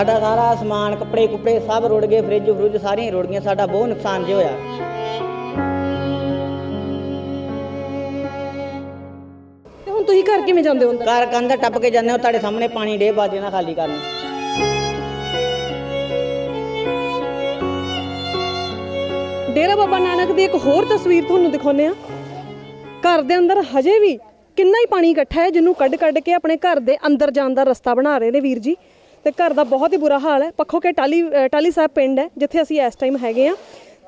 ਸਾਡਾ ਸਾਰਾ ਸਮਾਨ ਕੱਪੜੇ ਕੁੱਪੜੇ ਸਭ ਰੁੜ ਗਏ ਫ੍ਰਿਜ ਫਰੁੱਜ ਸਾਰੀਆਂ ਹੀ ਰੁੜ ਗਈਆਂ ਸਾਡਾ ਬਹੁਤ ਨੁਕਸਾਨ ਜੇ ਹੋਇਆ। ਤੇ ਹੁਣ ਤੁਸੀਂ ਘਰ ਕਿਵੇਂ ਜਾਂਦੇ ਹੋ ਅੰਦਰ? ਘਰ ਕੰਧ ਟੱਪ ਕੇ ਜਾਂਦੇ ਹੋ ਤੁਹਾਡੇ ਸਾਹਮਣੇ ਪਾਣੀ ਡੇ ਬਾਜੇ ਨਾਲ ਖਾਲੀ ਕਰਨ। ਡੇਰਾ ਬਾਬਾ ਨਾਨਕ ਦੀ ਇੱਕ ਹੋਰ ਤਸਵੀਰ ਤੁਹਾਨੂੰ ਦਿਖਾਉਂਦੇ ਆ ਘਰ ਦੇ ਅੰਦਰ ਹਜੇ ਵੀ ਕਿੰਨਾ ਹੀ ਪਾਣੀ ਇਕੱਠਾ ਹੈ ਜਿਹਨੂੰ ਕੱਢ ਕੱਢ ਕੇ ਆਪਣੇ ਘਰ ਦੇ ਅੰਦਰ ਜਾਣ ਦਾ ਰਸਤਾ ਬਣਾ ਰਹੇ ਨੇ ਵੀਰ ਜੀ। ਤੇ ਘਰ ਦਾ ਬਹੁਤ ਹੀ ਬੁਰਾ ਹਾਲ ਹੈ। ਪੱਖੋ ਕੇ ਟਾਲੀ ਟਾਲੀ ਸਾਹਿਬ ਪਿੰਡ ਹੈ ਜਿੱਥੇ ਅਸੀਂ ਇਸ ਟਾਈਮ ਹੈਗੇ ਆ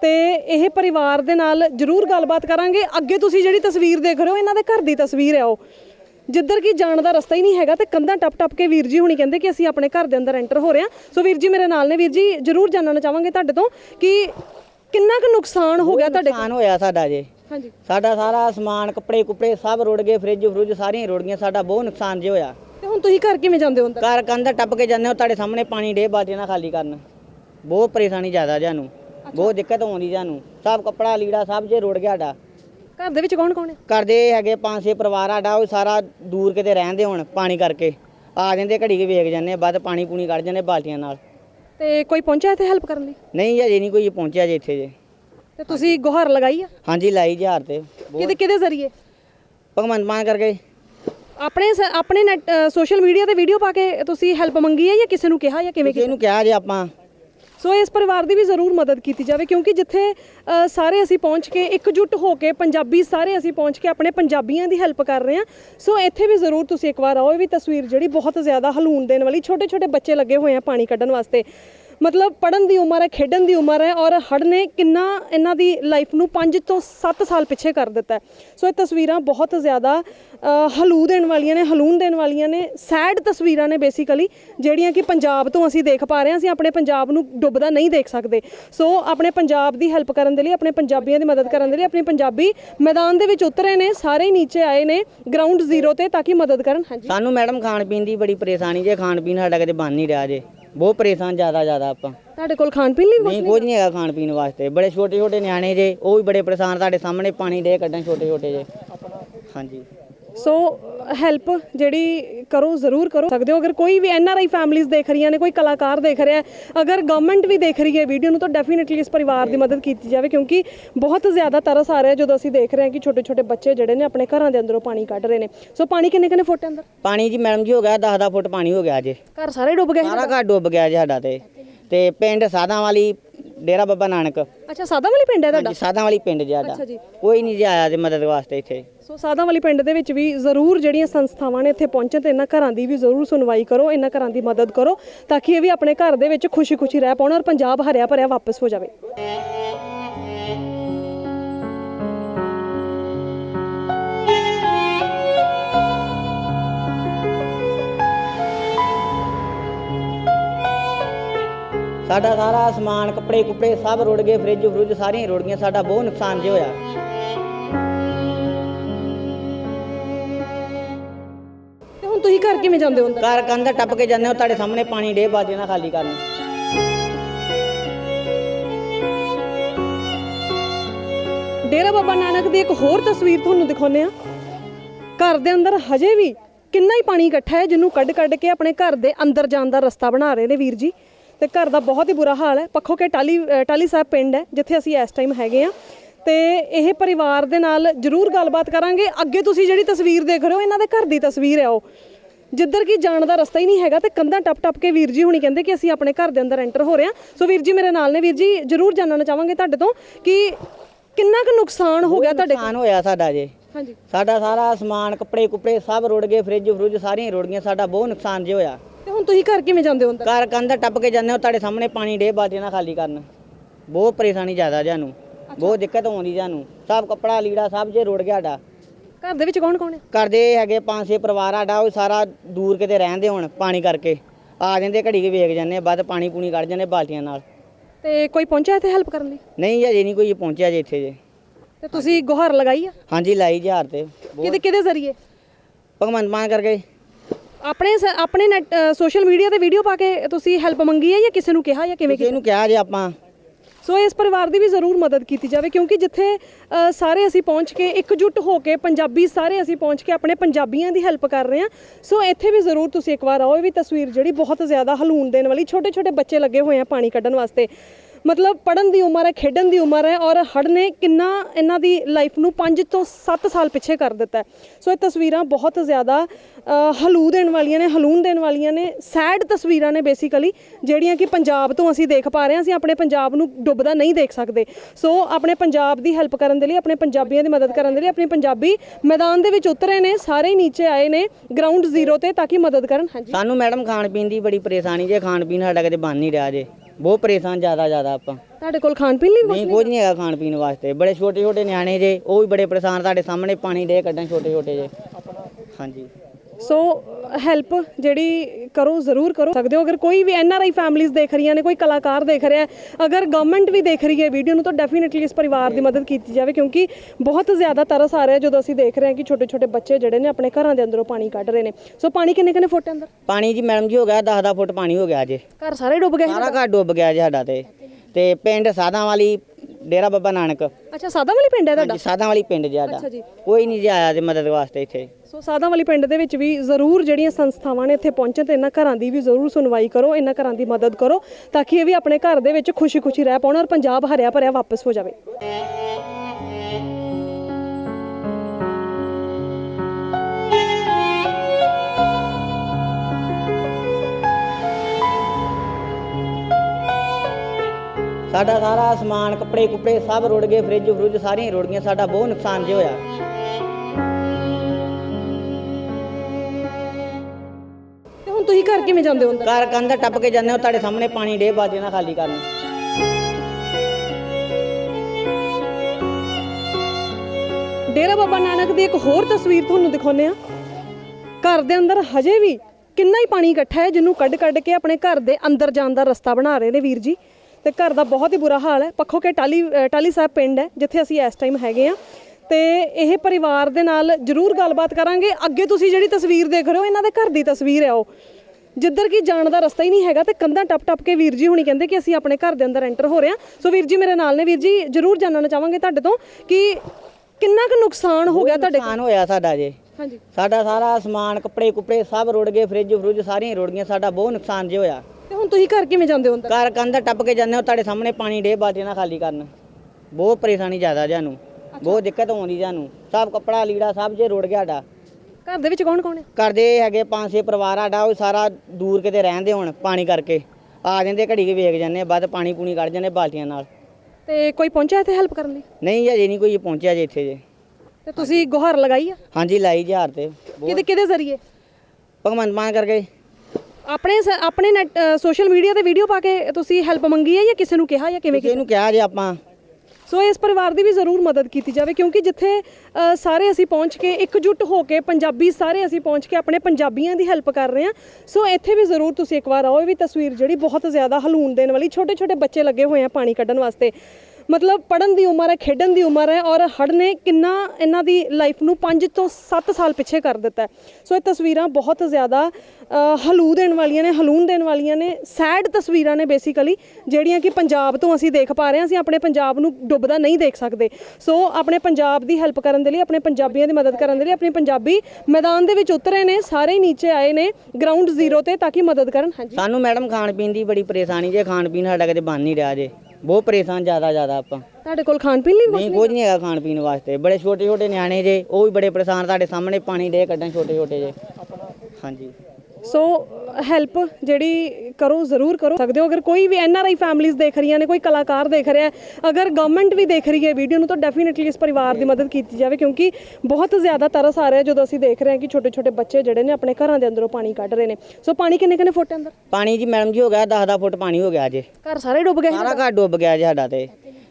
ਤੇ ਇਹ ਪਰਿਵਾਰ ਦੇ ਨਾਲ ਜ਼ਰੂਰ ਗੱਲਬਾਤ ਕਰਾਂਗੇ। ਅੱਗੇ ਤੁਸੀਂ ਜਿਹੜੀ ਤਸਵੀਰ ਦੇਖ ਰਹੇ ਹੋ ਇਹਨਾਂ ਦੇ ਘਰ ਦੀ ਤਸਵੀਰ ਹੈ ਉਹ। ਜਿੱਧਰ ਕੀ ਜਾਣ ਦਾ ਰਸਤਾ ਹੀ ਨਹੀਂ ਹੈਗਾ ਤੇ ਕੰਧਾਂ ਟੱਪ ਟੱਪ ਕੇ ਵੀਰ ਜੀ ਹੁਣੀ ਕਹਿੰਦੇ ਕਿ ਅਸੀਂ ਆਪਣੇ ਘਰ ਦੇ ਅੰਦਰ ਐਂਟਰ ਹੋ ਰਹੇ ਹਾਂ। ਸੋ ਵੀਰ ਜੀ ਮੇਰੇ ਨਾਲ ਨੇ। ਵੀਰ ਜੀ ਜ਼ਰੂਰ ਜਾਣਨਾ ਚਾਹਾਂਗੇ ਤੁਹਾਡੇ ਤੋਂ ਕਿ ਕਿੰਨਾ ਕੁ ਨੁਕਸਾਨ ਹੋ ਗਿਆ ਤੁਹਾਡੇ ਨੁਕਸਾਨ ਹੋਇਆ ਸਾਡਾ ਜੇ। ਹਾਂਜੀ। ਸਾਡਾ ਸਾਰਾ ਸਮਾਨ ਕੱਪੜੇ ਕੁੱਪੜੇ ਸਭ ਰੁੜ ਗਏ ਫ੍ਰਿਜ ਫਰੁੱਜ ਸਾਰੀਆਂ ਰੁੜ ਗਈਆਂ। ਸਾਡਾ ਬਹੁਤ ਨੁਕਸਾਨ ਜੇ ਹੋਇਆ। ਤੇ ਹੁਣ ਤੁਸੀਂ ਘਰ ਕਿਵੇਂ ਜਾਂਦੇ ਹੋ ਅੰਦਰ? ਘਰ ਕੰਧ ਟੱਪ ਕੇ ਜਾਂਦੇ ਹੋ ਤੁਹਾਡੇ ਸਾਹਮਣੇ ਪਾਣੀ ਡੇ ਬਾਜੇ ਨਾਲ ਖਾਲੀ ਕਰਨ। ਬਹੁਤ ਪਰੇਸ਼ਾਨੀ ਜ਼ਿਆਦਾ ਜਾਨੂੰ ਬਹੁਤ ਦਿੱਕਤ ਆਉਂਦੀ ਜਾਨੂੰ ਸਭ ਕੱਪੜਾ ਲੀੜਾ ਸਭ ਜੇ ਰੁੜ ਗਿਆ ਸਾਡਾ। ਘਰ ਦੇ ਵਿੱਚ ਕੌਣ ਕੌਣ ਹੈ ਕਰਦੇ ਹੈਗੇ ਪੰਜ ਛੇ ਪਰਿਵਾਰ ਸਾਡਾ ਉਹ ਸਾਰਾ ਦੂਰ ਕਿਤੇ ਰਹਿੰਦੇ ਹੁਣ ਪਾਣੀ ਕਰਕੇ। ਆ ਜਾਂਦੇ ਘੜੀ ਕੇ ਵੇਖ ਜਾਂਦੇ ਬਾਅਦ ਪਾਣੀ ਪੂਣੀ ਕੱਢ ਜਾਂਦੇ ਬਾਲਟੀਆਂ ਨਾਲ। ਤੇ ਕੋਈ ਪਹੁੰਚਿਆ ਇੱਥੇ ਹੈਲਪ ਕਰਨ ਲਈ? ਨਹੀਂ ਅਜੇ ਨਹੀਂ ਕੋਈ ਪਹੁੰਚਿਆ ਜੇ ਇੱਥੇ ਜੇ। ਤੇ ਤੁਸੀਂ ਗੁਹਾਰ ਲਗਾਈ ਆ? ਹਾਂਜੀ ਲਾਈ ਜੀ ਹਾਰ ਤੇ। ਕਿਹਦੇ ਕਿਹਦੇ ਜ਼ਰੀਏ? ਭਗਵੰਤ ਮਾਨ ਕਰਕੇ। ਆਪਣੇ ਸ- ਆਪਣੇ ਨੈਟ ਸੋਸ਼ਲ ਮੀਡੀਆ ਤੇ ਵੀਡੀਓ ਪਾ ਕੇ ਤੁਸੀਂ ਹੈਲਪ ਮੰਗੀ ਹੈ ਜਾਂ ਕਿਸੇ ਨੂੰ ਕਿਹਾ ਜਾਂ ਕਿਵੇਂ ਕਿਸੇ ਨੂੰ ਕਿਹਾ ਜੇ ਆਪਾਂ। ਸੋ ਇਸ ਪਰਿਵਾਰ ਦੀ ਵੀ ਜ਼ਰੂਰ ਮਦਦ ਕੀਤੀ ਜਾਵੇ ਕਿਉਂਕਿ ਜਿੱਥੇ ਅ, ਸਾਰੇ ਅਸੀਂ ਪਹੁੰਚ ਕੇ ਇਕਜੁੱਟ ਹੋ ਕੇ ਪੰਜਾਬੀ ਸਾਰੇ ਅਸੀਂ ਪਹੁੰਚ ਕੇ ਆਪਣੇ ਪੰਜਾਬੀਆਂ ਦੀ ਹੈਲਪ ਕਰ ਰਹੇ ਹਾਂ। ਸੋ ਇੱਥੇ ਵੀ ਜ਼ਰੂਰ ਤੁਸੀਂ ਇੱਕ ਵਾਰ ਆਓ। ਇਹ ਵੀ ਤਸਵੀਰ ਜਿਹੜੀ ਬਹੁਤ ਜ਼ਿਆਦਾ ਹਲੂਣ ਦੇਣ ਵਾਲੀ ਛੋਟੇ ਛੋਟੇ ਬੱਚੇ ਲੱਗੇ ਹੋਏ ਆ ਪਾਣੀ ਕੱਢਣ ਵਾਸਤੇ। ਮਤਲਬ ਪੜਨ ਦੀ ਉਮਰ ਹੈ, ਖੇਡਣ ਦੀ ਉਮਰ ਹੈ ਔਰ ਹੜ ਨੇ ਕਿੰਨਾ ਇਹਨਾਂ ਦੀ ਲਾਈਫ ਨੂੰ 5 ਤੋਂ 7 ਸਾਲ ਪਿੱਛੇ ਕਰ ਦਿੱਤਾ ਸੋ ਇਹ ਤਸਵੀਰਾਂ ਬਹੁਤ ਜ਼ਿਆਦਾ ਹਲੂ ਦੇਣ ਵਾਲੀਆਂ ਨੇ, ਹਲੂਣ ਦੇਣ ਵਾਲੀਆਂ ਨੇ ਸੈਡ ਤਸਵੀਰਾਂ ਨੇ ਬੇਸਿਕਲੀ ਜਿਹੜੀਆਂ ਕਿ ਪੰਜਾਬ ਤੋਂ ਅਸੀਂ ਦੇਖ ਪਾ ਰਹੇ ਹਾਂ। ਅਸੀਂ ਆਪਣੇ ਪੰਜਾਬ ਨੂੰ ਡੁੱਬਦਾ ਨਹੀਂ ਦੇਖ ਸਕਦੇ। ਸੋ ਆਪਣੇ ਪੰਜਾਬ ਦੀ ਹੈਲਪ ਕਰਨ ਦੇ ਲਈ, ਆਪਣੇ ਪੰਜਾਬੀਆਂ ਦੀ ਮਦਦ ਕਰਨ ਦੇ ਲਈ ਆਪਣੇ ਪੰਜਾਬੀ ਮੈਦਾਨ ਦੇ ਵਿੱਚ ਉਤਰੇ ਨੇ, ਸਾਰੇ ਨੀਚੇ ਆਏ ਨੇ ਗਰਾਊਂਡ ਜ਼ੀਰੋ ਤੇ ਤਾਂ ਕਿ ਮਦਦ ਕਰਨ। ਹਾਂਜੀ। ਸਾਨੂੰ ਮੈਡਮ ਖਾਣ ਪੀਣ ਦੀ ਬੜੀ ਪਰੇਸ਼ਾਨੀ ਜੇ, ਖਾਣ ਪੀਣ ਸਾਡਾ ਕਦੇ ਬਣ ਨਹੀਂ ਰਿਹਾ ਜੇ। ਬਹੁਤ ਪਰੇਸ਼ਾਨ ਜ਼ਿਆਦਾ ਜ਼ਿਆਦਾ ਆਪਾਂ। ਤੁਹਾਡੇ ਕੋਲ ਖਾਣ ਪੀਣ ਲਈ ਕੁਛ ਨਹੀਂ ਕੁਝ ਨਹੀਂ ਹੈਗਾ ਖਾਣ ਪੀਣ ਵਾਸਤੇ। ਬੜੇ ਛੋਟੇ ਛੋਟੇ ਨਿਆਣੇ ਜੇ ਉਹ ਵੀ ਬੜੇ ਪਰੇਸ਼ਾਨ ਤੁਹਾਡੇ ਸਾਹਮਣੇ ਪਾਣੀ ਦੇ ਕੱਢਣ ਛੋਟੇ ਛੋਟੇ ਜੇ। ਹਾਂਜੀ। ਸੋ ਹੈਲਪ ਜਿਹੜੀ ਕਰੋ ਜ਼ਰੂਰ ਕਰੋ ਸਕਦੇ ਹੋ। ਅਗਰ ਕੋਈ ਵੀ ਐਨ ਆਰ ਆਈ ਫੈਮਿਲੀਆਂ ਦੇਖ ਰਹੀਆਂ ਨੇ ਕੋਈ ਕਲਾਕਾਰ ਦੇਖ ਰਿਹਾ ਅਗਰ ਗਵਰਨਮੈਂਟ ਵੀ ਦੇਖ ਰਹੀ ਹੈ ਵੀਡੀਓ ਨੂੰ ਤਾਂ ਡੈਫੀਨਿਟਲੀ ਇਸ ਪਰਿਵਾਰ ਦੀ ਮਦਦ ਕੀਤੀ ਜਾਵੇ ਕਿਉਂਕਿ ਬਹੁਤ ਜ਼ਿਆਦਾ ਤਰਸ ਆ ਰਿਹਾ ਜਦੋਂ ਅਸੀਂ ਦੇਖ ਰਹੇ ਹਾਂ ਕਿ ਛੋਟੇ ਛੋਟੇ ਬੱਚੇ ਜਿਹੜੇ ਨੇ ਆਪਣੇ ਘਰਾਂ ਦੇ ਅੰਦਰੋਂ ਪਾਣੀ ਕੱਢ ਰਹੇ ਨੇ। ਸੋ ਪਾਣੀ ਕਿੰਨੇ ਕਿੰਨੇ ਫੁੱਟ ਅੰਦਰ? ਪਾਣੀ ਜੀ ਮੈਡਮ ਜੀ ਹੋ ਗਿਆ 10 10 ਫੁੱਟ ਪਾਣੀ ਹੋ ਗਿਆ ਜੇ। ਘਰ ਸਾਰੇ ਡੁੱਬ ਗਏ? ਸਾਰਾ ਘਰ ਡੁੱਬ ਗਿਆ ਜੀ ਸਾਡਾ ਤੇ। ਤੇ ਪਿੰਡ ਸਾਦਾ ਵਾਲੀ ਡੇਰਾ ਬੱਬਾ ਨਾਨਕ। ਅੱਛਾ ਸਾਦਾ ਵਾਲੀ ਪਿੰਡ ਹੈ ਤੁਹਾਡਾ? ਸਾਦਾ ਵਾਲੀ ਪਿੰਡ ਜੀ ਸਾਡਾ। ਅੱਛਾ ਜੀ। ਕੋਈ ਨਹੀਂ ਜੀ ਆਇਆ ਜੇ ਮਦਦ ਵਾਸਤੇ ਇੱਥੇ। ਸੋ ਸਾਦਾ ਵਾਲੀ ਪਿੰਡ ਦੇ ਵਿੱਚ ਵੀ ਜ਼ਰੂਰ ਜਿਹੜੀਆਂ ਸੰਸਥਾਵਾਂ ਨੇ ਇੱਥੇ ਪਹੁੰਚਣ ਤੇ ਇਹਨਾਂ ਘਰਾਂ ਦੀ ਵੀ ਜ਼ਰੂਰ ਸੁਣਵਾਈ ਕਰੋ, ਇਹਨਾਂ ਘਰਾਂ ਦੀ ਮਦਦ ਕਰੋ, ਤਾਂ ਕਿ ਇਹ ਵੀ ਆਪਣੇ ਘਰ ਦੇ ਵਿੱਚ ਖੁਸ਼ੀ-ਖੁਸ਼ੀ ਰਹਿ ਪਾਉਣ ਔਰ ਪੰਜਾਬ ਹਰਿਆ ਭਰਿਆ ਵਾਪਸ ਹੋ ਜਾਵੇ। ਸਾਡਾ ਸਾਰਾ ਸਮਾਨ ਕੱਪੜੇ ਕੁਪੜੇ ਸਭ ਰੁੜ ਗਏ ਫ੍ਰਿਜ ਫਰੁੱਜ ਸਾਰੀਆਂ ਰੁੜ ਗਈਆਂ, ਸਾਡਾ ਬਹੁਤ ਨੁਕਸਾਨ ਜੇ ਹੋਇਆ। ਤੁਸੀਂ ਘਰ ਕਿਵੇਂ ਜਾਂਦੇ ਹੋ ਅੰਦਰ? ਘਰ ਕੰਧ ਟੱਪ ਕੇ ਜਾਂਦੇ ਹੋ ਤੁਹਾਡੇ ਸਾਹਮਣੇ ਪਾਣੀ ਡੇ ਬਾਜੇ ਨਾਲ ਖਾਲੀ ਕਰਨ। ਡੇਰਾ ਬਾਬਾ ਨਾਨਕ ਦੀ ਇੱਕ ਹੋਰ ਤਸਵੀਰ ਤੁਹਾਨੂੰ ਦਿਖਾਉਂਦੇ ਆ ਘਰ ਦੇ ਅੰਦਰ ਹਜੇ ਵੀ ਕਿੰਨਾ ਹੀ ਪਾਣੀ ਇਕੱਠਾ ਹੈ ਜਿਹਨੂੰ ਕੱਢ ਕੱਢ ਕੇ ਆਪਣੇ ਘਰ ਦੇ ਅੰਦਰ ਜਾਣ ਦਾ ਰਸਤਾ ਬਣਾ ਰਹੇ ਨੇ ਵੀਰ ਜੀ। ਤੇ ਘਰ ਦਾ ਬਹੁਤ ਹੀ ਬੁਰਾ ਹਾਲ ਹੈ। ਪੱਖੋ ਕੇ ਟਾਲੀ ਅ, ਟਾਲੀ ਸਾਹਿਬ ਪਿੰਡ ਹੈ ਜਿੱਥੇ ਅਸੀਂ ਇਸ ਟਾਈਮ ਹੈਗੇ ਆ ਤੇ ਇਹ ਪਰਿਵਾਰ ਦੇ ਨਾਲ ਜ਼ਰੂਰ ਗੱਲਬਾਤ ਕਰਾਂਗੇ। ਅੱਗੇ ਤੁਸੀਂ ਜਿਹੜੀ ਤਸਵੀਰ ਦੇਖ ਰਹੇ ਹੋ ਇਹਨਾਂ ਦੇ ਘਰ ਦੀ ਤਸਵੀਰ ਹੈ ਉਹ। ਜਿੱਧਰ ਕੀ ਜਾਣ ਦਾ ਰਸਤਾ ਹੀ ਨਹੀਂ ਹੈਗਾ ਤੇ ਕੰਧਾਂ ਟੱਪ ਟੱਪ ਕੇ ਵੀਰ ਜੀ ਹੁਣੀ ਕਹਿੰਦੇ ਕਿ ਅਸੀਂ ਆਪਣੇ ਘਰ ਦੇ ਅੰਦਰ ਐਂਟਰ ਹੋ ਰਹੇ ਹਾਂ। ਸੋ ਵੀਰ ਜੀ ਮੇਰੇ ਨਾਲ ਨੇ। ਵੀਰ ਜੀ ਜ਼ਰੂਰ ਜਾਣਨਾ ਚਾਹਾਂਗੇ ਤੁਹਾਡੇ ਤੋਂ ਕਿ ਕਿੰਨਾ ਕੁ ਨੁਕਸਾਨ ਹੋ ਗਿਆ ਤੁਹਾਡੇ ਨੁਕਸਾਨ ਹੋਇਆ ਸਾਡਾ ਜੇ। ਹਾਂਜੀ। ਸਾਡਾ ਸਾਰਾ ਸਮਾਨ ਕੱਪੜੇ ਕੁੱਪੜੇ ਸਭ ਰੁੜ ਗਏ ਫ੍ਰਿਜ ਫਰੁੱਜ ਸਾਰੀਆਂ ਰੁੜ ਗਈਆਂ। ਸਾਡਾ ਬਹੁਤ ਨੁਕਸਾਨ ਜੇ ਹੋਇਆ। ਤੇ ਹੁਣ ਤੁਸੀਂ ਘਰ ਕਿਵੇਂ ਜਾਂਦੇ ਹੋ ਅੰਦਰ? ਘਰ ਕੰਧ ਟੱਪ ਕੇ ਜਾਂਦੇ ਹੋ ਤੁਹਾਡੇ ਸਾਹਮਣੇ ਪਾਣੀ ਡੇ ਬਾਜੇ ਨਾਲ ਖਾਲੀ ਕਰਨ। ਬਹੁਤ ਪਰੇਸ਼ਾਨੀ ਜ਼ਿਆਦਾ ਜਾਨੂੰ ਬਹੁਤ ਦਿੱਕਤ ਆਉਂਦੀ ਜਾਨੂੰ ਸਭ ਕੱਪੜਾ ਲੀੜਾ ਸਭ ਜੇ ਰੁੜ ਗਿਆ ਸਾਡਾ। ਘਰ ਦੇ ਵਿੱਚ ਕੌਣ ਕੌਣ ਹੈ ਕਰਦੇ ਹੈਗੇ ਪੰਜ ਛੇ ਪਰਿਵਾਰ ਸਾਡਾ ਉਹ ਸਾਰਾ ਦੂਰ ਕਿਤੇ ਰਹਿੰਦੇ ਹੁਣ ਪਾਣੀ ਕਰਕੇ। ਆ ਜਾਂਦੇ ਘੜੀ ਕੇ ਵੇਖ ਜਾਂਦੇ ਬਾਅਦ ਪਾਣੀ ਪੂਣੀ ਕੱਢ ਜਾਂਦੇ ਬਾਲਟੀਆਂ ਨਾਲ। ਤੇ ਕੋਈ ਪਹੁੰਚਿਆ ਇੱਥੇ ਹੈਲਪ ਕਰਨ ਲਈ? ਨਹੀਂ ਅਜੇ ਨਹੀਂ ਕੋਈ ਪਹੁੰਚਿਆ ਜੇ ਇੱਥੇ ਜੇ। ਤੇ ਤੁਸੀਂ ਗੁਹਾਰ ਲਗਾਈ ਆ? ਹਾਂਜੀ ਲਾਈ ਜੀ ਹਾਰ ਤੇ। ਕਿਹਦੇ ਕਿਹਦੇ ਜ਼ਰੀਏ? ਭਗਵੰਤ ਮਾਨ ਕਰਕੇ। ਆਪਣੇ ਸ- ਆਪਣੇ ਸੋਸ਼ਲ ਮੀਡੀਆ ਤੇ ਵੀਡੀਓ ਪਾ ਕੇ ਤੁਸੀਂ ਹੈਲਪ ਮੰਗੀ ਹੈ ਜਾਂ ਕਿਸੇ ਨੂੰ ਕਿਹਾ ਜਾਂ ਕਿਵੇਂ ਕਿਸੇ ਨੂੰ ਕਿਹਾ ਜੇ ਆਪਾਂ। ਸੋ ਇਸ ਪਰਿਵਾਰ ਦੀ ਵੀ ਜ਼ਰੂਰ ਮਦਦ ਕੀਤੀ ਜਾਵੇ ਕਿਉਂਕਿ ਜਿੱਥੇ ਅ, ਸਾਰੇ ਅਸੀਂ ਪਹੁੰਚ ਕੇ ਇਕਜੁੱਟ ਹੋ ਕੇ ਪੰਜਾਬੀ ਸਾਰੇ ਅਸੀਂ ਪਹੁੰਚ ਕੇ ਆਪਣੇ ਪੰਜਾਬੀਆਂ ਦੀ ਹੈਲਪ ਕਰ ਰਹੇ ਹਾਂ। ਸੋ ਇੱਥੇ ਵੀ ਜ਼ਰੂਰ ਤੁਸੀਂ ਇੱਕ ਵਾਰ ਆਓ ਇਹ ਵੀ ਤਸਵੀਰ ਜਿਹੜੀ ਬਹੁਤ ਜ਼ਿਆਦਾ ਹਲੂਣ ਦੇਣ ਵਾਲੀ ਛੋਟੇ ਛੋਟੇ ਬੱਚੇ ਲੱਗੇ ਹੋਏ ਆ ਪਾਣੀ ਕੱਢਣ ਵਾਸਤੇ। ਮਤਲਬ ਪੜਨ ਦੀ ਉਮਰ ਹੈ, ਖੇਡਣ ਦੀ ਉਮਰ ਹੈ ਔਰ ਹੜ ਨੇ ਕਿੰਨਾ ਇਹਨਾਂ ਦੀ ਲਾਈਫ ਨੂੰ 5 ਤੋਂ 7 ਸਾਲ ਪਿੱਛੇ ਕਰ ਦਿੱਤਾ ਸੋ ਇਹ ਤਸਵੀਰਾਂ ਬਹੁਤ ਜ਼ਿਆਦਾ ਹਲੂ ਦੇਣ ਵਾਲੀਆਂ ਨੇ, ਹਲੂਣ ਦੇਣ ਵਾਲੀਆਂ ਨੇ ਸੈਡ ਤਸਵੀਰਾਂ ਨੇ ਬੇਸਿਕਲੀ ਜਿਹੜੀਆਂ ਕਿ ਪੰਜਾਬ ਤੋਂ ਅਸੀਂ ਦੇਖ ਪਾ ਰਹੇ ਹਾਂ, ਅਸੀਂ ਆਪਣੇ ਪੰਜਾਬ ਨੂੰ ਡੁੱਬਦਾ ਨਹੀਂ ਦੇਖ ਸਕਦੇ। ਸੋ ਆਪਣੇ ਪੰਜਾਬ ਦੀ ਹੈਲਪ ਕਰਨ ਦੇ ਲਈ, ਆਪਣੇ ਪੰਜਾਬੀਆਂ ਦੀ ਮਦਦ ਕਰਨ ਦੇ ਲਈ, ਆਪਣੇ ਪੰਜਾਬੀ ਮੈਦਾਨ ਦੇ ਵਿੱਚ ਉਤਰੇ ਨੇ, ਸਾਰੇ ਨੀਚੇ ਆਏ ਨੇ ਗਰਾਊਂਡ ਜ਼ੀਰੋ ਤੇ ਤਾਂ ਕਿ ਮਦਦ ਕਰਨ। ਹਾਂਜੀ। ਸਾਨੂੰ ਮੈਡਮ ਖਾਣ ਪੀਣ ਦੀ ਬੜੀ ਪਰੇਸ਼ਾਨੀ ਜੇ ਖਾਣ ਪੀਣ ਸਾਡਾ ਕਦੇ ਬਣ ਨਹੀਂ ਰਿਹਾ ਜੇ। ਬਹੁਤ ਪਰੇਸ਼ਾਨ ਜ਼ਿਆਦਾ ਜ਼ਿਆਦਾ ਆਪਾਂ। ਤੁਹਾਡੇ ਕੋਲ ਖਾਣ ਪੀਣ ਲਈ ਕੁਛ ਨਹੀਂ ਕੁਝ ਨਹੀਂ ਹੈਗਾ ਖਾਣ ਪੀਣ ਵਾਸਤੇ। ਬੜੇ ਛੋਟੇ ਛੋਟੇ ਨਿਆਣੇ ਜੇ ਉਹ ਵੀ ਬੜੇ ਪਰੇਸ਼ਾਨ ਤੁਹਾਡੇ ਸਾਹਮਣੇ ਪਾਣੀ ਦੇ ਕੱਢਣ ਛੋਟੇ ਛੋਟੇ ਜੇ। ਹਾਂਜੀ। ਸੋ ਹੈਲਪ ਜਿਹੜੀ ਕਰੋ ਜ਼ਰੂਰ ਕਰੋ। ਸਕਦੇ ਹੋ ਅਗਰ ਕੋਈ ਵੀ ਐਨ ਆਰ ਆਈ ਫੈਮਿਲੀਆਂ ਦੇਖ ਰਹੀਆਂ ਨੇ ਕੋਈ ਕਲਾਕਾਰ ਦੇਖ ਰਿਹਾ ਅਗਰ ਗਵਰਨਮੈਂਟ ਵੀ ਦੇਖ ਰਹੀ ਹੈ ਵੀਡੀਓ ਨੂੰ ਤਾਂ ਡੈਫੀਨਿਟਲੀ ਇਸ ਪਰਿਵਾਰ ਦੀ ਮਦਦ ਕੀਤੀ ਜਾਵੇ ਕਿਉਂਕਿ ਬਹੁਤ ਜ਼ਿਆਦਾ ਤਰਸ ਆ ਰਿਹਾ ਜਦੋਂ ਅਸੀਂ ਦੇਖ ਰਹੇ ਹਾਂ ਕਿ ਛੋਟੇ ਛੋਟੇ ਬੱਚੇ ਜਿਹੜੇ ਨੇ ਆਪਣੇ ਘਰਾਂ ਦੇ ਅੰਦਰੋਂ ਪਾਣੀ ਕੱਢ ਰਹੇ ਨੇ। ਸੋ ਪਾਣੀ ਕਿੰਨੇ ਕਿੰਨੇ ਫੁੱਟ ਅੰਦਰ? ਪਾਣੀ ਜੀ ਮੈਡਮ ਜੀ ਹੋ ਗਿਆ 10 10 ਫੁੱਟ ਪਾਣੀ ਹੋ ਗਿਆ ਜੇ। ਘਰ ਸਾਰੇ ਡੁੱਬ ਗਏ ਸਾਰਾ ਘਰ ਡੁੱਬ ਗਿਆ ਜੀ ਸਾਡਾ ਤੇ। ਤੇ ਪਿੰਡ ਸਾਦਾ ਵਾਲੀ ਡੇਰਾ ਬੱਬਾ ਨਾਨਕ। ਅੱਛਾ ਸਾਦਾ ਵਾਲੀ ਪਿੰਡ ਹੈ ਤੁਹਾਡਾ? ਹਾਂਜੀ ਸਾਦਾ ਵਾਲੀ ਪਿੰਡ ਜੀ ਸਾਡਾ। ਅੱਛਾ ਜੀ। ਕੋਈ ਨਹੀਂ ਜੀ ਆਇਆ ਜੇ ਮਦਦ ਵਾਸਤੇ ਇੱਥੇ। ਸੋ ਸਾਦਾ ਵਾਲੀ ਪਿੰਡ ਦੇ ਵਿੱਚ ਵੀ ਜ਼ਰੂਰ ਜਿਹੜੀਆਂ ਸੰਸਥਾਵਾਂ ਨੇ ਇੱਥੇ ਪਹੁੰਚਣ ਤੇ ਇਹਨਾਂ ਘਰਾਂ ਦੀ ਵੀ ਜ਼ਰੂਰ ਸੁਣਵਾਈ ਕਰੋ ਇਹਨਾਂ ਘਰਾਂ ਦੀ ਮਦਦ ਕਰੋ ਤਾਂ ਕਿ ਇਹ ਵੀ ਆਪਣੇ ਘਰ ਦੇ ਵਿੱਚ ਖੁਸ਼ੀ-ਖੁਸ਼ੀ ਰਹਿ ਪਾਉਣ ਔਰ ਪੰਜਾਬ ਹਰਿਆ ਭਰਿਆ ਵਾਪਸ ਹੋ ਜਾਵੇ। ਸਾਡਾ ਸਾਰਾ ਸਮਾਨ ਕੱਪੜੇ ਕੁੱਪੜੇ ਸਭ ਰੁੜ ਗਏ ਫ੍ਰਿਜ ਫਰੁੱਜ ਸਾਰੀਆਂ ਹੀ ਰੁੜ ਗਈਆਂ ਸਾਡਾ ਬਹੁਤ ਨੁਕਸਾਨ ਜੇ ਹੋਇਆ। ਤੇ ਹੁਣ ਤੁਸੀਂ ਘਰ ਕਿਵੇਂ ਜਾਂਦੇ ਹੋ ਅੰਦਰ? ਘਰ ਕੰਧ ਟੱਪ ਕੇ ਜਾਂਦੇ ਹੋ ਤੁਹਾਡੇ ਸਾਹਮਣੇ ਪਾਣੀ ਡੇ ਬਾਜੇ ਨਾਲ ਖਾਲੀ ਕਰਨ। ਡੇਰਾ ਬਾਬਾ ਨਾਨਕ ਦੀ ਇੱਕ ਹੋਰ ਤਸਵੀਰ ਤੁਹਾਨੂੰ ਦਿਖਾਉਂਦੇ ਆ ਘਰ ਦੇ ਅੰਦਰ ਹਜੇ ਵੀ ਕਿੰਨਾ ਹੀ ਪਾਣੀ ਇਕੱਠਾ ਹੈ ਜਿਹਨੂੰ ਕੱਢ ਕੱਢ ਕੇ ਆਪਣੇ ਘਰ ਦੇ ਅੰਦਰ ਜਾਣ ਦਾ ਰਸਤਾ ਬਣਾ ਰਹੇ ਨੇ ਵੀਰ ਜੀ। ਤੇ ਘਰ ਦਾ ਬਹੁਤ ਹੀ ਬੁਰਾ ਹਾਲ ਹੈ। ਪੱਖੋ ਕੇ ਟਾਲੀ ਟਾਲੀ ਸਾਹਿਬ ਪਿੰਡ ਹੈ ਜਿੱਥੇ ਅਸੀਂ ਇਸ ਟਾਈਮ ਹੈਗੇ ਆ ਤੇ ਇਹ ਪਰਿਵਾਰ ਦੇ ਨਾਲ ਜ਼ਰੂਰ ਗੱਲਬਾਤ ਕਰਾਂਗੇ। ਅੱਗੇ ਤੁਸੀਂ ਜਿਹੜੀ ਤਸਵੀਰ ਦੇਖ ਰਹੇ ਹੋ ਇਹਨਾਂ ਦੇ ਘਰ ਦੀ ਤਸਵੀਰ ਹੈ ਉਹ। ਜਿੱਧਰ ਕੀ ਜਾਣ ਦਾ ਰਸਤਾ ਹੀ ਨਹੀਂ ਹੈਗਾ ਤੇ ਕੰਧਾਂ ਟੱਪ ਟੱਪ ਕੇ ਵੀਰ ਜੀ ਹੁਣੀ ਕਹਿੰਦੇ ਕਿ ਅਸੀਂ ਆਪਣੇ ਘਰ ਦੇ ਅੰਦਰ ਐਂਟਰ ਹੋ ਰਹੇ ਹਾਂ। ਸੋ ਵੀਰ ਜੀ ਮੇਰੇ ਨਾਲ ਨੇ। ਵੀਰ ਜੀ ਜ਼ਰੂਰ ਜਾਣਨਾ ਚਾਹਾਂਗੇ ਤੁਹਾਡੇ ਤੋਂ ਕਿ ਕਿੰਨਾ ਕੁ ਨੁਕਸਾਨ ਹੋ ਗਿਆ ਤੁਹਾਡੇ ਨੁਕਸਾਨ ਹੋਇਆ ਸਾਡਾ ਜੇ। ਹਾਂਜੀ। ਸਾਡਾ ਸਾਰਾ ਸਮਾਨ ਕੱਪੜੇ ਕੁੱਪੜੇ ਸਭ ਰੁੜ ਗਏ ਫ੍ਰਿਜ ਫਰੁੱਜ ਸਾਰੀਆਂ ਰੁੜ ਗਈਆਂ। ਸਾਡਾ ਬਹੁਤ ਨੁਕਸਾਨ ਜੇ ਹੋਇਆ। ਤੇ ਹੁਣ ਤੁਸੀਂ ਘਰ ਕਿਵੇਂ ਜਾਂਦੇ ਹੋ ਅੰਦਰ? ਘਰ ਕੰਧ ਟੱਪ ਕੇ ਜਾਂਦੇ ਹੋ ਤੁਹਾਡੇ ਸਾਹਮਣੇ ਪਾਣੀ ਡੇ ਬਾਜੇ ਨਾਲ ਖਾਲੀ ਕਰਨ। ਬਹੁਤ ਪਰੇਸ਼ਾਨੀ ਜ਼ਿਆਦਾ ਜਾਨੂੰ ਬਹੁਤ ਦਿੱਕਤ ਆਉਂਦੀ ਜਾਨੂੰ ਸਭ ਕੱਪੜਾ ਲੀੜਾ ਸਭ ਜੇ ਰੁੜ ਗਿਆ ਸਾਡਾ। ਘਰ ਦੇ ਵਿੱਚ ਕੌਣ ਕੌਣ ਹੈ? ਘਰ ਦੇ ਹੈਗੇ ਪੰਜ ਛੇ ਪਰਿਵਾਰ ਸਾਡਾ ਉਹ ਸਾਰਾ ਦੂਰ ਕਿਤੇ ਰਹਿੰਦੇ ਹੁਣ ਪਾਣੀ ਕਰਕੇ। ਆ ਜਾਂਦੇ ਘੜੀ ਕੇ ਵੇਖ ਜਾਂਦੇ ਬਾਅਦ ਪਾਣੀ ਪੂਣੀ ਕੱਢ ਜਾਂਦੇ ਬਾਲਟੀਆਂ ਨਾਲ। ਤੇ ਕੋਈ ਪਹੁੰਚਿਆ ਇੱਥੇ ਹੈਲਪ ਕਰਨ ਲਈ? ਨਹੀਂ ਹਜੇ ਨਹੀਂ ਕੋਈ ਪਹੁੰਚਿਆ ਜੇ ਇੱਥੇ ਜੇ। ਤੇ ਤੁਸੀਂ ਗੁਹਾਰ ਲਗਾਈ ਆ? ਹਾਂਜੀ ਲਾਈ ਜਹਾਰ ਤੇ। ਕਿਹਦੇ ਕਿਹਦੇ ਜ਼ਰੀਏ? ਭਗਵੰਤ ਮਾਨ ਕਰਕੇ। ਆਪਣੇ ਸ- ਆਪਣੇ ਨੈਟ ਸੋਸ਼ਲ ਮੀਡੀਆ ਤੇ ਵੀਡੀਓ ਪਾ ਕੇ ਤੁਸੀਂ ਹੈਲਪ ਮੰਗੀ ਹੈ ਜਾਂ ਕਿਸੇ ਨੂੰ ਕਿਹਾ ਜਾਂ ਕਿਵੇਂ ਕਿਸੇ ਨੂੰ ਕਿਹਾ ਜੇ ਆਪਾਂ। ਸੋ ਇਸ ਪਰਿਵਾਰ ਦੀ ਵੀ ਜ਼ਰੂਰ ਮਦਦ ਕੀਤੀ ਜਾਵੇ ਕਿਉਂਕਿ ਜਿੱਥੇ ਅ, ਸਾਰੇ ਅਸੀਂ ਪਹੁੰਚ ਕੇ ਇਕਜੁੱਟ ਹੋ ਕੇ ਪੰਜਾਬੀ ਸਾਰੇ ਅਸੀਂ ਪਹੁੰਚ ਕੇ ਆਪਣੇ ਪੰਜਾਬੀਆਂ ਦੀ ਹੈਲਪ ਕਰ ਰਹੇ ਹਾਂ। ਸੋ ਇੱਥੇ ਵੀ ਜ਼ਰੂਰ ਤੁਸੀਂ ਇੱਕ ਵਾਰ ਆਓ। ਇਹ ਵੀ ਤਸਵੀਰ ਜਿਹੜੀ ਬਹੁਤ ਜ਼ਿਆਦਾ ਹਲੂਣ ਦੇਣ ਵਾਲੀ ਛੋਟੇ ਛੋਟੇ ਬੱਚੇ ਲੱਗੇ ਹੋਏ ਆ ਪਾਣੀ ਕੱਢਣ ਵਾਸਤੇ। ਮਤਲਬ ਪੜਨ ਦੀ ਉਮਰ ਹੈ, ਖੇਡਣ ਦੀ ਉਮਰ ਹੈ ਔਰ ਹੜ ਨੇ ਕਿੰਨਾ ਇਹਨਾਂ ਦੀ ਲਾਈਫ ਨੂੰ 5 ਤੋਂ 7 ਸਾਲ ਪਿੱਛੇ ਕਰ ਦਿੱਤਾ ਸੋ ਇਹ ਤਸਵੀਰਾਂ ਬਹੁਤ ਜ਼ਿਆਦਾ ਹਲੂ ਦੇਣ ਵਾਲੀਆਂ ਨੇ, ਹਲੂਣ ਦੇਣ ਵਾਲੀਆਂ ਨੇ ਸੈਡ ਤਸਵੀਰਾਂ ਨੇ ਬੇਸਿਕਲੀ ਜਿਹੜੀਆਂ ਕਿ ਪੰਜਾਬ ਤੋਂ ਅਸੀਂ ਦੇਖ ਪਾ ਰਹੇ ਹਾਂ। ਅਸੀਂ ਆਪਣੇ ਪੰਜਾਬ ਨੂੰ ਡੁੱਬਦਾ ਨਹੀਂ ਦੇਖ ਸਕਦੇ। ਸੋ ਆਪਣੇ ਪੰਜਾਬ ਦੀ ਹੈਲਪ ਕਰਨ ਦੇ ਲਈ, ਆਪਣੇ ਪੰਜਾਬੀਆਂ ਦੀ ਮਦਦ ਕਰਨ ਦੇ ਲਈ, ਆਪਣੇ ਪੰਜਾਬੀ ਮੈਦਾਨ ਦੇ ਵਿੱਚ ਉਤਰੇ ਨੇ, ਸਾਰੇ ਨੀਚੇ ਆਏ ਨੇ ਗਰਾਊਂਡ ਜ਼ੀਰੋ ਤੇ ਤਾਂ ਕਿ ਮਦਦ ਕਰਨ। ਹਾਂਜੀ। ਸਾਨੂੰ ਮੈਡਮ ਖਾਣ ਪੀਣ ਦੀ ਬੜੀ ਪਰੇਸ਼ਾਨੀ ਜੇ, ਖਾਣ ਪੀਣ ਸਾਡਾ ਕਦੇ ਬਣ ਨਹੀਂ ਰਿਹਾ ਜੇ। ਬਹੁਤ ਪਰੇਸ਼ਾਨ ਜ਼ਿਆਦਾ ਜ਼ਿਆਦਾ ਆਪਾਂ। ਤੁਹਾਡੇ ਕੋਲ ਖਾਣ ਪੀਣ ਲਈ ਕੁਛ ਨਹੀਂ ਕੁਝ ਨਹੀਂ ਹੈਗਾ ਖਾਣ ਪੀਣ ਵਾਸਤੇ। ਬੜੇ ਛੋਟੇ ਛੋਟੇ ਨਿਆਣੇ ਜੇ ਉਹ ਵੀ ਬੜੇ ਪਰੇਸ਼ਾਨ ਤੁਹਾਡੇ ਸਾਹਮਣੇ ਪਾਣੀ ਦੇ ਕੱਢਣ ਛੋਟੇ ਛੋਟੇ ਜੇ। ਹਾਂਜੀ। ਸੋ ਹੈਲਪ ਜਿਹੜੀ ਕਰੋ ਜ਼ਰੂਰ ਕਰੋ। ਸਕਦੇ ਹੋ ਅਗਰ ਕੋਈ ਵੀ ਐਨ ਆਰ ਆਈ ਫੈਮਿਲੀਆਂ ਦੇਖ ਰਹੀਆਂ ਨੇ ਕੋਈ ਕਲਾਕਾਰ ਦੇਖ ਰਿਹਾ ਹੈ ਅਗਰ ਗਵਰਨਮੈਂਟ ਵੀ ਦੇਖ ਰਹੀ ਹੈ ਵੀਡੀਓ ਨੂੰ ਤਾਂ ਡੈਫੀਨਿਟਲੀ ਇਸ ਪਰਿਵਾਰ ਦੀ ਮਦਦ ਕੀਤੀ ਜਾਵੇ ਕਿਉਂਕਿ ਬਹੁਤ ਜ਼ਿਆਦਾ ਤਰਸ ਆ ਰਿਹਾ ਜਦੋਂ ਅਸੀਂ ਦੇਖ ਰਹੇ ਹਾਂ ਕਿ ਛੋਟੇ ਛੋਟੇ ਬੱਚੇ ਜਿਹੜੇ ਨੇ ਆਪਣੇ ਘਰਾਂ ਦੇ ਅੰਦਰੋਂ ਪਾਣੀ ਕੱਢ ਰਹੇ ਨੇ। ਸੋ ਪਾਣੀ ਕਿੰਨੇ ਕਿੰਨੇ ਫੁੱਟ ਅੰਦਰ? ਪਾਣੀ ਜੀ ਮੈਡਮ ਜੀ ਹੋ ਗਿਆ 10 10 ਫੁੱਟ ਪਾਣੀ ਹੋ ਗਿਆ ਜੇ। ਘਰ ਸਾਰੇ ਡੁੱਬ ਗਏ ਸਾਰਾ ਘਰ ਡੁੱਬ ਗਿਆ ਜੀ ਸਾਡਾ ਤੇ।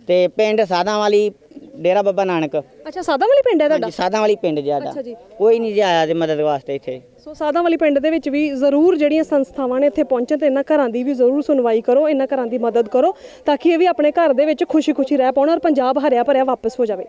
ਤੇ ਪਿੰਡ ਸਾਦਾ ਵਾਲੀ ਡੇਰਾ ਬੱਬਾ ਨਾਨਕ। ਅੱਛਾ ਸਾਦਾ ਵਾਲੀ ਪਿੰਡ ਹੈ ਤੁਹਾਡਾ? ਹਾਂਜੀ ਸਾਦਾ ਵਾਲੀ ਪਿੰਡ ਜੀ ਅੱਛਾ ਸਾਡਾ ਜੀ। ਕੋਈ ਨਹੀਂ ਜੀ ਆਇਆ ਜੇ ਮਦਦ ਵਾਸਤੇ ਇੱਥੇ। ਸੋ ਸਾਦਾ ਵਾਲੀ ਪਿੰਡ ਦੇ ਵਿੱਚ ਵੀ ਜ਼ਰੂਰ ਜਿਹੜੀਆਂ ਸੰਸਥਾਵਾਂ ਨੇ ਇੱਥੇ ਪਹੁੰਚਣ ਤੇ ਇਹਨਾਂ ਘਰਾਂ ਦੀ ਵੀ ਜ਼ਰੂਰ ਸੁਣਵਾਈ ਕਰੋ ਇਹਨਾਂ ਘਰਾਂ ਦੀ ਮਦਦ ਕਰੋ ਤਾਂ ਕਿ ਇਹ ਵੀ ਆਪਣੇ ਘਰ ਦੇ ਵਿੱਚ ਖੁਸ਼ੀ-ਖੁਸ਼ੀ ਰਹਿ ਪਾਉਣ ਔਰ ਪੰਜਾਬ ਹਰਿਆ ਭਰਿਆ ਵਾਪਸ ਹੋ ਜਾਵੇ।